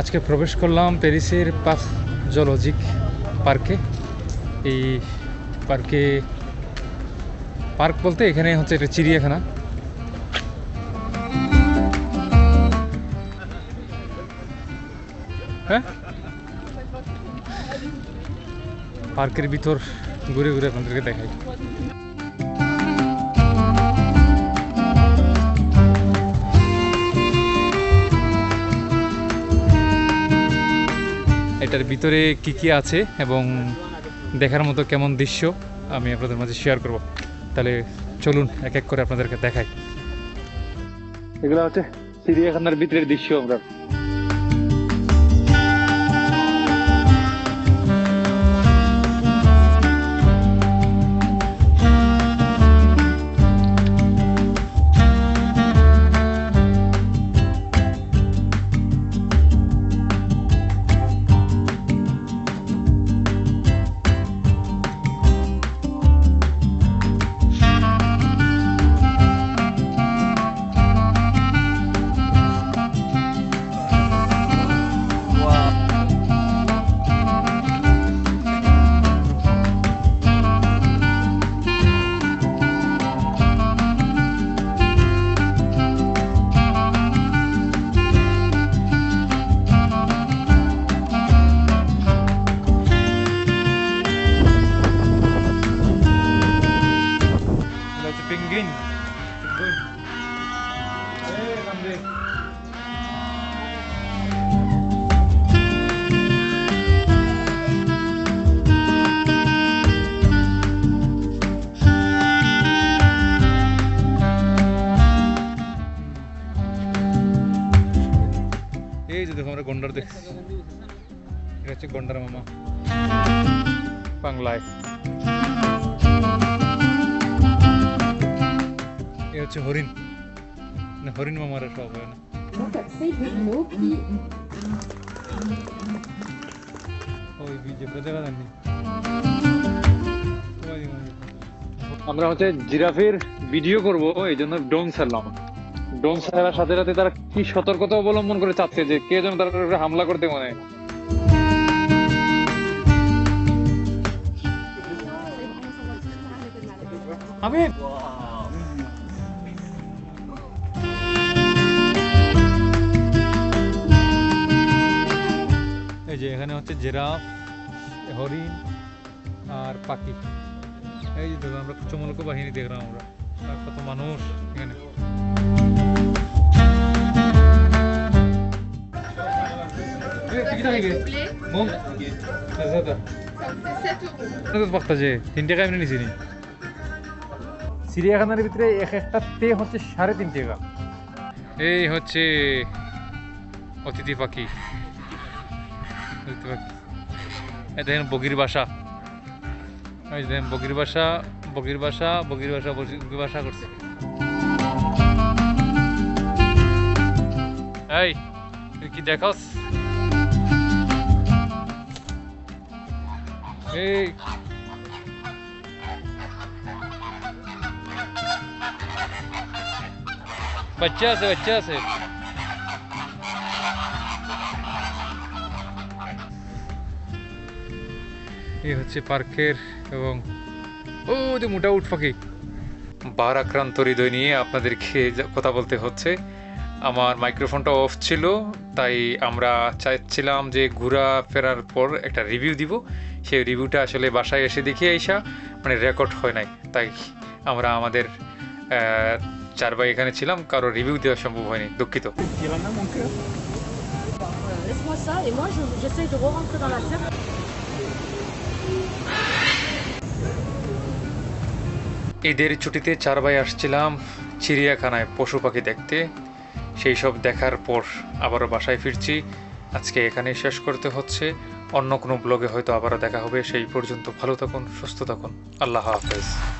আজকে প্রবেশ করলাম প্যারিসের পাস জলজিক পার্কে। এই পার্কে পার্ক বলতে এখানে হচ্ছে একটা চিড়িয়াখানা। হ্যাঁ? পার্কের ভিতর ঘুরে ঘুরে আপনাদেরকে দেখাই। এটার ভিতরে কি কি আছে এবং দেখার মতো কেমন দৃশ্য আমি আপনাদের মাঝে শেয়ার করব। তাহলে চলুন এক এক করে আপনাদেরকে দেখাই। এগুলো হচ্ছে চিড়িয়াখানার ভিতরের দৃশ্য আমরা। দেখো আমরা গন্ডার দেখছি। এটা হচ্ছে গন্ডার মামা। বাংলায়। এ হচ্ছে হরিণ। না, হরিণ মামারা সব হয় না। ওই আমরা হচ্ছে জিরাফের ভিডিও করব, এই জন্য ড্রোন ছাড়লাম ড্রোন ছাড়ার সাথে সাথে তারা কি সতর্কতা অবলম্বন করে চাচ্ছে যে কে যেন তার হামলা করতে মনে। আমি এই যে এখানে হচ্ছে জেরাফ, হরিণ আর পাখি। এই যে আমরা চমলক বাহিনী দেখলাম আমরা। কত মানুষ এখানে। তিন টাকা এমনি নিছি চিড়িয়াখানার ভিতরে এক একটা তে হচ্ছে সাড়ে তিন টাকা এই হচ্ছে অতিথি পাখি দেখেন বগির বাসা এই দেখেন বগির বাসা বগির বাসা বগির বাসা বগির বাসা করছে এই তুই কি দেখাস এই। বাচ্চা আছে বাচ্চা আছে এই হচ্ছে পার্কের এবং ও, যে মোটা উঠ পাখি। বার আক্রান্ত হৃদয় নিয়ে আপনাদেরকে কথা বলতে হচ্ছে। আমার মাইক্রোফোনটা অফ ছিল তাই আমরা চাইছিলাম যে ঘোরা ফেরার পর একটা রিভিউ দিব। সেই রিভিউটা আসলে বাসায় এসে দেখে আইসা মানে রেকর্ড হয় নাই। তাই আমরা আমাদের চার ভাই এখানে ছিলাম কারও রিভিউ দেওয়া সম্ভব হয়নি দুঃখিত. ঈদের ছুটিতে চার ভাই আসছিলাম চিড়িয়াখানায় পশু পাখি দেখতে। সেই সব দেখার পর আবারও বাসায় ফিরছি। আজকে এখানে শেষ করতে হচ্ছে। অন্য কোনো ব্লগে হয়তো আবারও দেখা হবে। সেই পর্যন্ত ভালো থাকুন, সুস্থ থাকুন। আল্লাহ হাফেজ।